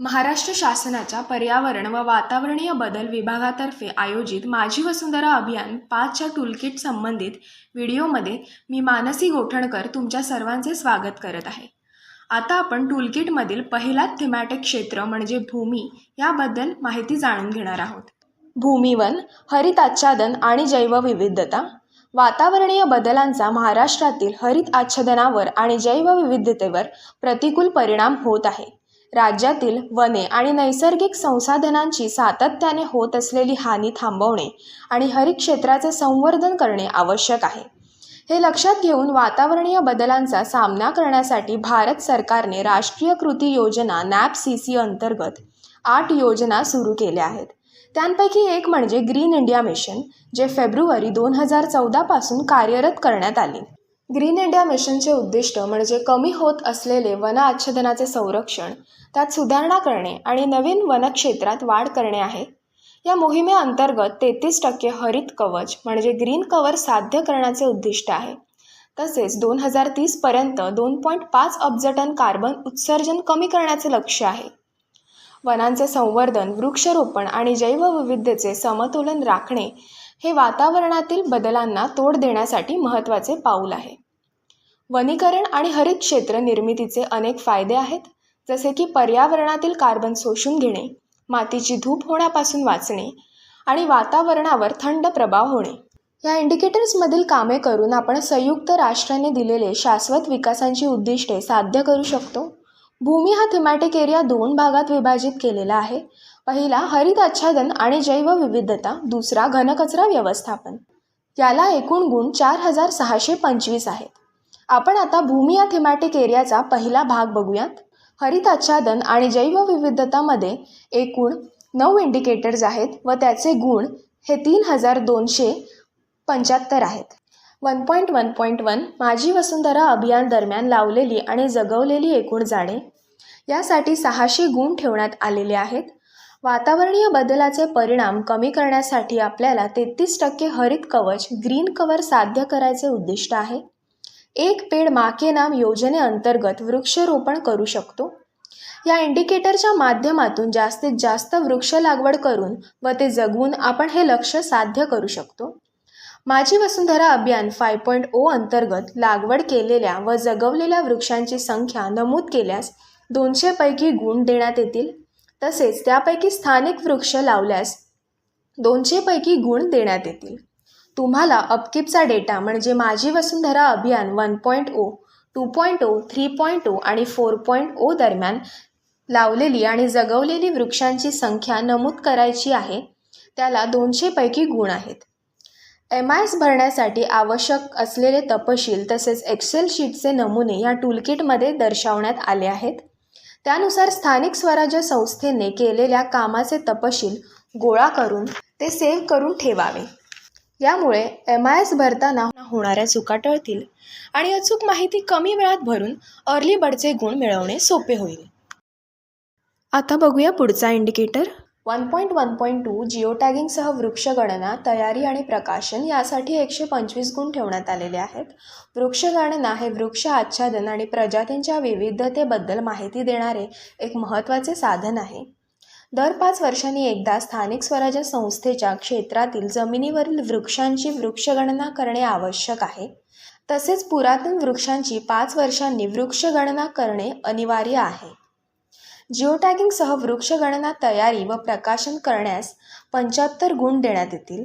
महाराष्ट्र शासनाच्या पर्यावरण व वातावरणीय बदल विभागातर्फे आयोजित माझी वसुंधरा अभियान पाचच्या टूलकिट संबंधित व्हिडिओमध्ये मी मानसी गोठणकर तुमच्या सर्वांचे स्वागत करत आहे. आता आपण टूलकिटमधील पहिला थेमॅटिक क्षेत्र म्हणजे भूमी याबद्दल माहिती जाणून घेणार आहोत. भूमिवन हरित आच्छादन आणि जैवविविधता वातावरणीय बदलांचा महाराष्ट्रातील हरित आच्छादनावर आणि जैवविविधतेवर प्रतिकूल परिणाम होत आहे. राज्यातील वने आणि नैसर्गिक संसाधनांची सातत्याने होत असलेली हानी थांबवणे आणि हरिक्षेत्राचे संवर्धन करणे आवश्यक आहे. हे लक्षात घेऊन वातावरणीय बदलांचा सामना करण्यासाठी भारत सरकारने राष्ट्रीय कृती योजना नॅप सी सी अंतर्गत आठ योजना सुरू केल्या आहेत. त्यांपैकी एक म्हणजे ग्रीन इंडिया मिशन जे फेब्रुवारी दोन हजार चौदापासून कार्यरत करण्यात आले. ग्रीन इंडिया मिशनचे उद्दिष्ट म्हणजे कमी होत असलेले वन आच्छादनाचे संरक्षण त्यात सुधारणा करणे आणि नवीन वनक्षेत्रात वाढ करणे आहे. या मोहिमेअंतर्गत तेहतीस टक्के हरित कवच म्हणजे ग्रीन कवर साध्य करण्याचे उद्दिष्ट आहे. तसेच दोन हजार तीसपर्यंत दोन पॉईंट पाच अब्ज टन कार्बन उत्सर्जन कमी करण्याचे लक्ष्य आहे. वनांचे संवर्धन वृक्षरोपण आणि जैवविविधतेचे समतोलन राखणे हे वातावरणातील बदलांना तोड देण्यासाठी महत्त्वाचे पाऊल आहे. वनीकरण आणि हरित क्षेत्र निर्मितीचे अनेक फायदे आहेत जसे की पर्यावरणातील कार्बन शोषून घेणे मातीची धूप होण्यापासून वाचणे आणि वातावरणावर थंड प्रभाव होणे. या इंडिकेटर्समधील कामे करून आपण संयुक्त राष्ट्राने दिलेले शाश्वत विकासांची उद्दिष्टे साध्य करू शकतो. भूमी हा थेमॅटिक एरिया दोन भागात विभाजित केलेला आहे. पहिला हरित आच्छादन आणि जैवविविधता दुसरा घनकचरा व्यवस्थापन. याला एकूण गुण चार हजार सहाशे पंचवीस आहेत. आपण आता भूमी या थेमॅटिक एरियाचा पहिला भाग बघूयात. हरित आच्छादन आणि जैवविविधतामध्ये एकूण नऊ इंडिकेटर्स आहेत व त्याचे गुण हे तीन हजार दोनशे पंच्याहत्तर आहेत. One point one point one माझी वसुंधरा अभियान दरम्यान लावलेली आणि जगवलेली एकूण झाडे यासाठी सहाशे गुण ठेवण्यात आलेले आहेत. वातावरणीय बदलाचे परिणाम कमी करण्यासाठी आपल्याला तेहतीस टक्के हरित कवच ग्रीन कवर साध्य करायचे उद्दिष्ट आहे. एक पेड माके नाम योजनेअंतर्गत वृक्षरोपण करू शकतो. या इंडिकेटरच्या माध्यमातून जास्तीत जास्त वृक्ष लागवड करून व ते जगवून आपण हे लक्ष साध्य करू शकतो. माझी वसुंधरा अभियान फाय पॉईंट ओ अंतर्गत लागवड केलेल्या व जगवलेल्या वृक्षांची संख्या नमूद केल्यास दोनशेपैकी गुण देण्यात येतील. तसेच त्यापैकी स्थानिक वृक्ष लावल्यास दोनशेपैकी गुण देण्यात येतील. तुम्हाला अपकिपचा डेटा म्हणजे माझी वसुंधरा अभियान one point O two point O three point O आणि फोर पॉईंट ओ दरम्यान लावलेली आणि जगवलेली वृक्षांची संख्या नमूद करायची आहे त्याला दोनशेपैकी गुण आहेत. एम आय एस भरण्यासाठी आवश्यक असलेले तपशील तसेच एक्सेल शीटचे नमुने या टूलकिटमध्ये दर्शवण्यात आले आहेत. त्यानुसार स्थानिक स्वराज्य संस्थेने केलेल्या कामाचे तपशील गोळा करून ते सेव्ह करून ठेवावे. यामुळे एम आय एस भरताना होणाऱ्या चुका टळतील आणि अचूक माहिती कमी वेळात भरून अर्ली बर्डचे गुण मिळवणे सोपे होईल. आता बघूया पुढचा indicator one point one point two geo टॅगिंगसह वृक्षगणना तयारी आणि प्रकाशन यासाठी एकशे पंचवीस गुण ठेवण्यात आलेले आहेत. वृक्षगणना हे वृक्ष आच्छादन आणि प्रजातींच्या विविधतेबद्दल माहिती देणारे एक महत्त्वाचे साधन आहे. दर पाच वर्षांनी एकदा स्थानिक स्वराज्य संस्थेच्या क्षेत्रातील जमिनीवरील वृक्षांची वृक्षगणना करणे आवश्यक आहे. तसेच पुरातन वृक्षांची पाच वर्षांनी वृक्षगणना करणे अनिवार्य आहे. जिओटॅगिंगसह वृक्षगणना तयारी व प्रकाशन करण्यास पंच्याहत्तर गुण देण्यात येतील.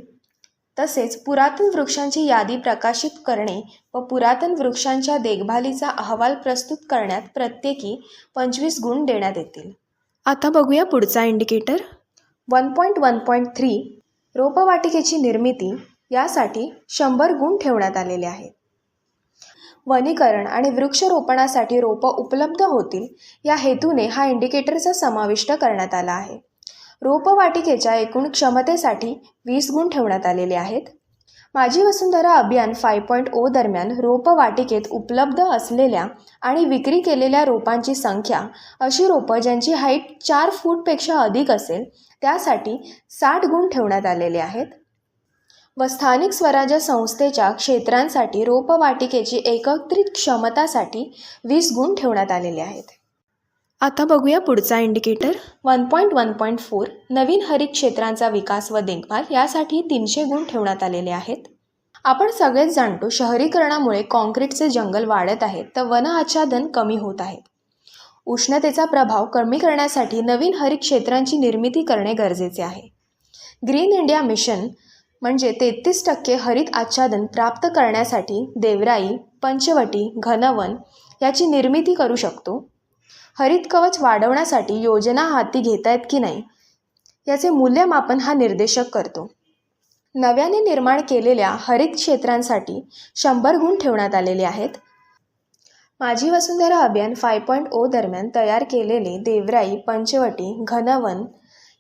तसेच पुरातन वृक्षांची यादी प्रकाशित करणे व पुरातन वृक्षांच्या देखभालीचा अहवाल प्रस्तुत करण्यात प्रत्येकी पंचवीस गुण देण्यात येतील. आता बघूया पुढचा indicator. One point one point three रोपवाटिकेची निर्मिती यासाठी शंभर गुण ठेवण्यात आलेले आहेत. वनीकरण आणि वृक्षरोपणासाठी रोपं उपलब्ध होतील या हेतूने हा इंडिकेटरचा समाविष्ट करण्यात आला आहे. रोपवाटिकेच्या एकूण क्षमतेसाठी वीस गुण ठेवण्यात आलेले आहेत. माझी वसुंधरा अभियान फाय पॉईंट ओ दरम्यान रोपवाटिकेत उपलब्ध असलेल्या आणि विक्री केलेल्या रोपांची संख्या अशी रोपं ज्यांची हाईट चार फूटपेक्षा अधिक असेल त्यासाठी साठ गुण ठेवण्यात आलेले आहेत. व स्थानिक स्वराज्य संस्थेच्या क्षेत्रांसाठी रोपवाटिकेची एकत्रित क्षमतासाठी वीस गुण ठेवण्यात आलेले आहेत. आता बघूया पुढचा indicator one point one point four नवीन हरित क्षेत्रांचा विकास व देखभाल यासाठी तीनशे गुण ठेवण्यात आलेले आहेत. आपण सगळेच जाणतो शहरीकरणामुळे कॉन्क्रीटचे जंगल वाढत आहेत तर वन आच्छादन कमी होत आहे. उष्णतेचा प्रभाव कमी करण्यासाठी नवीन हरित क्षेत्रांची निर्मिती करणे गरजेचे आहे. ग्रीन इंडिया मिशन म्हणजे तेहतीस टक्के हरित आच्छादन प्राप्त करण्यासाठी देवराई पंचवटी घनवन याची निर्मिती करू शकतो. हरित कवच वाढवण्यासाठी योजना हाती घेत आहेत की नाही याचे मूल्यमापन हा निर्देशक करतो. नव्याने निर्माण केलेल्या हरित क्षेत्रांसाठी शंभर गुण ठेवण्यात आलेले आहेत. माझी वसुंधरा अभियान फाय पॉईंट ओ दरम्यान तयार केलेले देवराई पंचवटी घनवन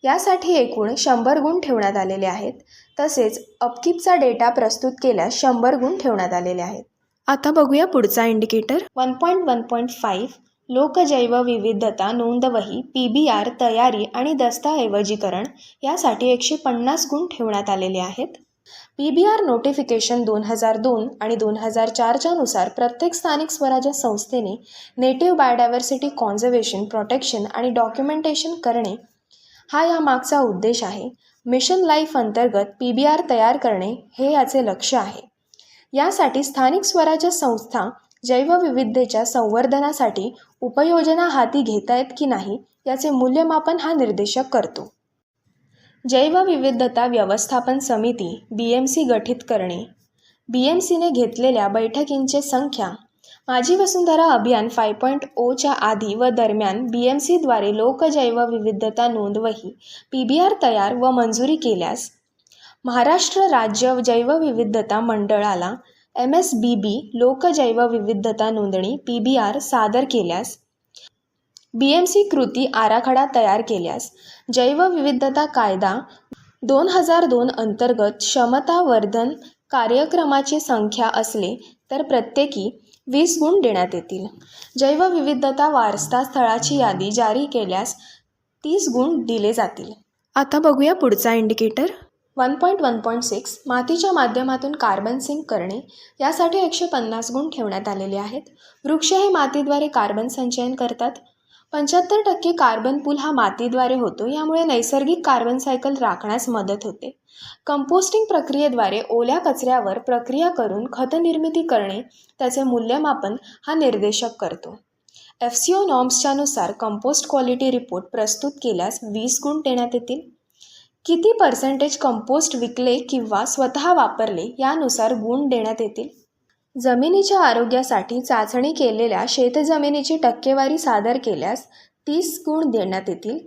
यासाठी एकूण शंभर गुण ठेवण्यात आलेले आहेत. तसेच अपकीपचा डेटा प्रस्तुत केल्यास शंभर गुण ठेवण्यात आलेले आहेत. आता बघूया पुढचा indicator one point one point five लोकजैवविविधता नोंदवही पी बी आर तयारी आणि दस्तऐवजीकरण यासाठी एकशे पन्नास गुण ठेवण्यात आलेले आहेत. पी बी आर नोटिफिकेशन दोन हजार दोन आणि दोन हजार चारच्या नुसार प्रत्येक स्थानिक स्वराज्य संस्थेने नेटिव्ह बायोडायव्हर्सिटी कॉन्झर्वेशन प्रोटेक्शन आणि डॉक्युमेंटेशन करणे हा यामागचा उद्देश आहे. मिशन लाईफ अंतर्गत पी बी आर तयार करणे हे याचे लक्ष आहे. यासाठी स्थानिक स्वराज्य संस्था जैवविविधतेच्या संवर्धनासाठी उपयोजना हाती घेत आहेत की नाही याचे मूल्यमापन हा निर्देशक करतो. जैवविविधता व्यवस्थापन समिती बी एम सी गठीत करणे. बी एम सीने घेतलेल्या बैठकींची संख्या. माझी वसुंधरा अभियान फाय पॉईंट ओच्या आधी व दरम्यान बी एम सीद्वारे लोकजैवविविधता नोंदवही पी बी आर तयार व मंजुरी केल्यास महाराष्ट्र राज्य जैवविविधता मंडळाला एम एस बी बी लोकजैवविविधता नोंदणी पी बी आर सादर केल्यास बी एम सी कृती आराखडा तयार केल्यास जैवविविधता कायदा दोन हजार दोन अंतर्गत क्षमतावर्धन कार्यक्रमाची संख्या असले तर प्रत्येकी वीस गुण देण्यात येतील. जैवविविधता वारसा स्थळाची यादी जारी केल्यास तीस गुण दिले जातील. आता बघूया पुढचा indicator. One point one point six मातीच्या माध्यमातून कार्बन सिंक करणे यासाठी एकशे पन्नास गुण ठेवण्यात आलेले आहेत. वृक्ष हे मातीद्वारे कार्बन संचयन करतात. पंच्याहत्तर टक्के कार्बन पूल हा मातीद्वारे होतो यामुळे नैसर्गिक कार्बन सायकल राखण्यास मदत होते. कंपोस्टिंग प्रक्रियेद्वारे ओल्या कचऱ्यावर प्रक्रिया करून खतनिर्मिती करणे त्याचे मूल्यमापन हा निर्देशक करतो. एफ सी ओ नॉर्म्सच्यानुसार कंपोस्ट क्वालिटी रिपोर्ट प्रस्तुत केल्यास वीस गुण देण्यात येतील. किती पर्सेंटेज कंपोस्ट विकले किंवा स्वतः वापरले यानुसार गुण देण्यात येतील? जमिनीच्या आरोग्यासाठी चाचणी केलेल्या शेतजमिनीची टक्केवारी सादर केल्यास तीस गुण देण्यात येतील.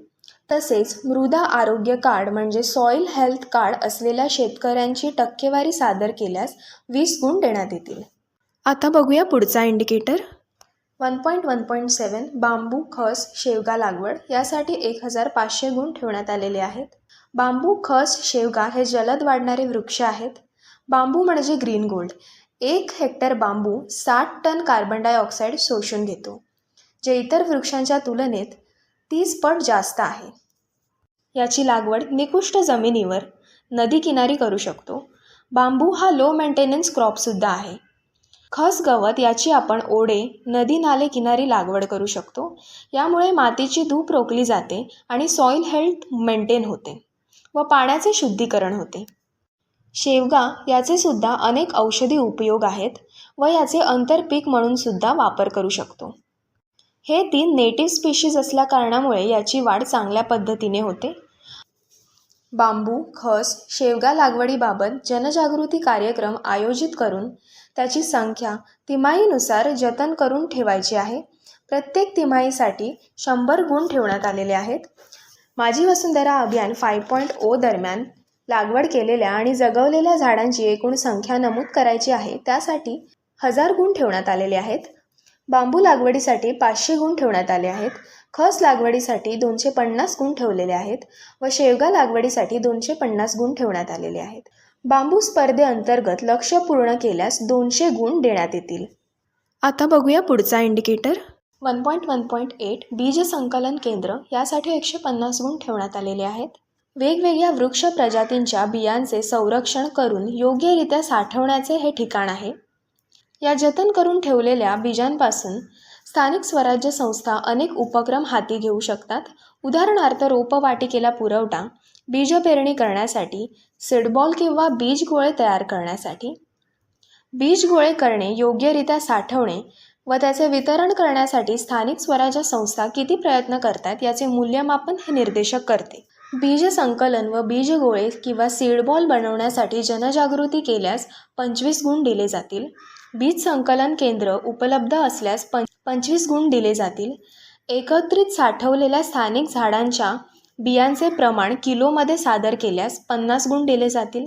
तसेच मृदा आरोग्य कार्ड म्हणजे सॉईल हेल्थ कार्ड असलेल्या शेतकऱ्यांची टक्केवारी सादर केल्यास वीस गुण देण्यात येतील. आता बघूया पुढचा indicator one point one point seven बांबू खस शेवगा लागवड यासाठी एक हजार पाचशे गुण ठेवण्यात आलेले आहेत. बांबू खस शेवगा हे जलद वाढणारे वृक्ष आहेत. बांबू म्हणजे ग्रीन गोल्ड. एक हेक्टर बांबू साठ टन कार्बन डायऑक्साईड शोषून घेतो जे इतर वृक्षांच्या तुलनेत तीस पट जास्त आहे. याची लागवड निकृष्ट जमिनीवर नदी किनारी करू शकतो. बांबू हा लो मेंटेनन्स क्रॉपसुद्धा आहे. खस गवत याची आपण ओढे नदी नाले किनारी लागवड करू शकतो. यामुळे मातीची धूप रोखली जाते आणि सॉईल हेल्थ मेंटेन होते. व पाण्याचे शुद्धीकरण होते. शेवगा याचे सुद्धा अनेक औषधी उपयोग आहेत व याचे आंतरपीक म्हणून सुद्धा वापर करू शकतो. हे तीन नेटिव्ह स्पीशीज असल्या कारणामुळे याची वाढ चांगल्या पद्धतीने होते. बांबू खस शेवगा लागवडीबाबत जनजागृती कार्यक्रम आयोजित करून त्याची संख्या तिमाहीनुसार जतन करून ठेवायची आहे. प्रत्येक तिमाहीसाठी शंभर गुण ठेवण्यात आलेले आहेत. माझी वसुंधरा अभियान फाय पॉईंट ओ दरम्यान लागवड केलेल्या आणि जगवलेल्या झाडांची एकूण संख्या नमूद करायची आहे. त्यासाठी हजार गुण ठेवण्यात आलेले आहेत. बांबू लागवडीसाठी पाचशे गुण ठेवण्यात आले आहेत. खस लागवडीसाठी दोनशे पन्नास गुण ठेवलेले आहेत व शेवगा लागवडीसाठी दोनशे पन्नास गुण ठेवण्यात आलेले आहेत. बांबू स्पर्धेअंतर्गत लक्ष पूर्ण केल्यास दोनशे गुण देण्यात येतील. आता बघूया पुढचा indicator one point one point eight बीज संकलन केंद्र यासाठी एकशे पन्नास गुण ठेवण्यात आलेले आहेत. वेगवेगळ्या वृक्ष प्रजातींच्या बियांचे संरक्षण करून योग्यरित्या साठवण्याचे हे ठिकाण आहे. या जतन करून ठेवलेल्या बीजांपासून स्थानिक स्वराज्य संस्था अनेक उपक्रम हाती घेऊ शकतात. उदाहरणार्थ रोपवाटिकेला पुरवठा बीज पेरणी करण्यासाठी सीडबॉल किंवा बीज गोळे तयार करण्यासाठी. बीज गोळे करणे योग्यरित्या साठवणे व त्याचे वितरण करण्यासाठी स्थानिक स्वराज्य संस्था किती प्रयत्न करतात याचे मूल्यमापन हे निर्देशक करते. बीज संकलन व बीज गोळे किंवा सीडबॉल बनवण्यासाठी जनजागृती केल्यास पंचवीस गुण दिले जातील. बीज संकलन केंद्र उपलब्ध असल्यास पं पंचवीस गुण दिले जातील. एकत्रित साठवलेल्या स्थानिक झाडांच्या बियांचे प्रमाण किलोमध्ये सादर केल्यास पन्नास गुण दिले जातील.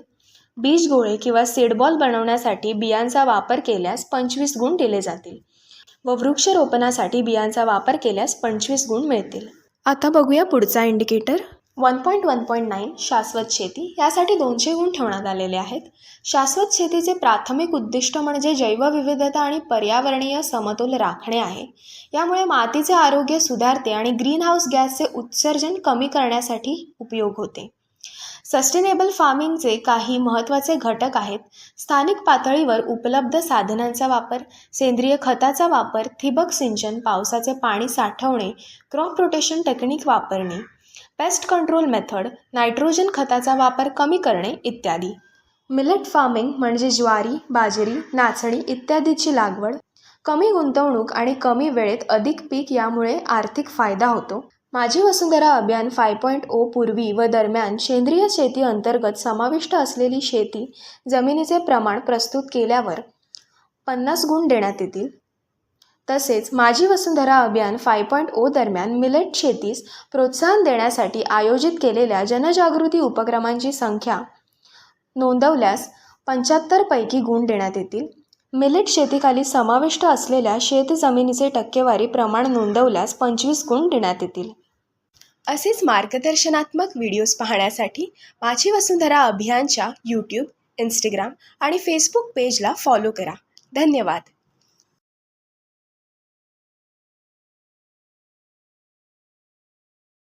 बीज गोळे किंवा सीडबॉल बनवण्यासाठी बियांचा वापर केल्यास पंचवीस गुण दिले जातील. व वृक्षरोपणासाठी बियांचा वापर केल्यास पंचवीस गुण मिळतील. आता बघूया पुढचा indicator one point one point nine शाश्वत शेती यासाठी दोनशे गुण ठेवण्यात आलेले आहेत. शाश्वत शेतीचे प्राथमिक उद्दिष्ट म्हणजे जैवविविधता आणि पर्यावरणीय समतोल राखणे आहे. यामुळे मातीचे आरोग्य सुधारते आणि ग्रीनहाऊस गॅसचे उत्सर्जन कमी करण्यासाठी उपयोग होते. सस्टेनेबल फार्मिंगचे काही महत्त्वाचे घटक आहेत. स्थानिक पातळीवर उपलब्ध साधनांचा वापर सेंद्रिय खताचा वापर ठिबक सिंचन पावसाचे पाणी साठवणे क्रॉप रोटेशन टेक्निक वापरणे पेस्ट कंट्रोल मेथड नायट्रोजन खताचा वापर कमी करणे इत्यादी. मिलेट फार्मिंग म्हणजे ज्वारी बाजरी नाचणी इत्यादीची लागवड. कमी गुंतवणूक आणि कमी वेळेत अधिक पीक यामुळे आर्थिक फायदा होतो. माझी वसुंधरा अभियान फाय पॉईंट ओ पूर्वी व दरम्यान सेंद्रिय शेती अंतर्गत समाविष्ट असलेली शेती जमिनीचे प्रमाण प्रस्तुत केल्यावर पन्नास गुण देण्यात येतील. तसेच माझी वसुंधरा अभियान फाय पॉईंट ओ दरम्यान मिलेट शेतीस प्रोत्साहन देण्यासाठी आयोजित केलेल्या जनजागृती उपक्रमांची संख्या नोंदवल्यास पंच्याहत्तरपैकी गुण देण्यात येतील. मिलेट शेतीखाली समाविष्ट असलेल्या शेत जमिनीचे टक्केवारी प्रमाण नोंदवल्यास पंचवीस गुण देण्यात येतील. असेच मार्गदर्शनात्मक व्हिडिओज पाहण्यासाठी माझी वसुंधरा अभियानच्या यूट्यूब इंस्टाग्राम आणि फेसबुक पेजला फॉलो करा. धन्यवाद.